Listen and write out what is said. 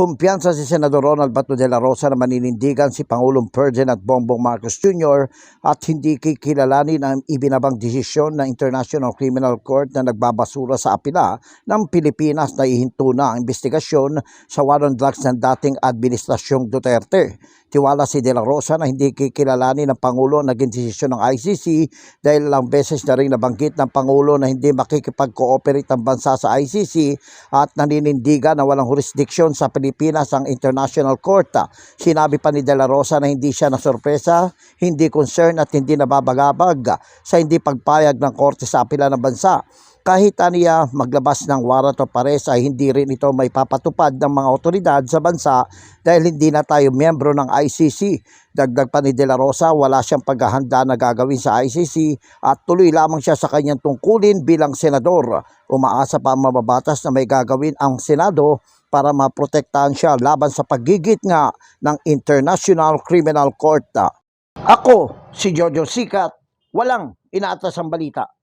kumpiyansa si Senador Ronald Bato de la Rosa na maninindigan si Pangulong Ferdinand Bongbong Marcos Jr. at hindi kikilalanin ang ibinabang desisyon ng International Criminal Court na nagbabasura sa apila ng Pilipinas na ihinto na ang investigasyon sa war on drugs ng dating Administrasyong Duterte. Tiwala si De La Rosa na hindi kikilalanin ng Pangulo ang naging desisyon ng ICC dahil ilang beses na rin nabanggit ng Pangulo na hindi makikipag-cooperate ang bansa sa ICC at naninindigan na walang jurisdiction sa Pilipinas ang International Court. Sinabi pa ni De La Rosa na hindi siya nasorpresa, hindi concern at hindi nababagabag sa hindi pagpayag ng korte sa apela ng bansa. Kahit aniya maglabas ng warrant of arrest ay hindi rin ito may papatupad ng mga otoridad sa bansa dahil hindi na tayo miyembro ng ICC. Dagdag pa ni De La Rosa, wala siyang paghahanda na gagawin sa ICC at tuloy lamang siya sa kanyang tungkulin bilang senador. Umaasa pa mababatas na may gagawin ang Senado para maprotektahan siya laban sa paggigit nga ng International Criminal Court. Ako, si Jojo Sikat, walang inaatas ang balita.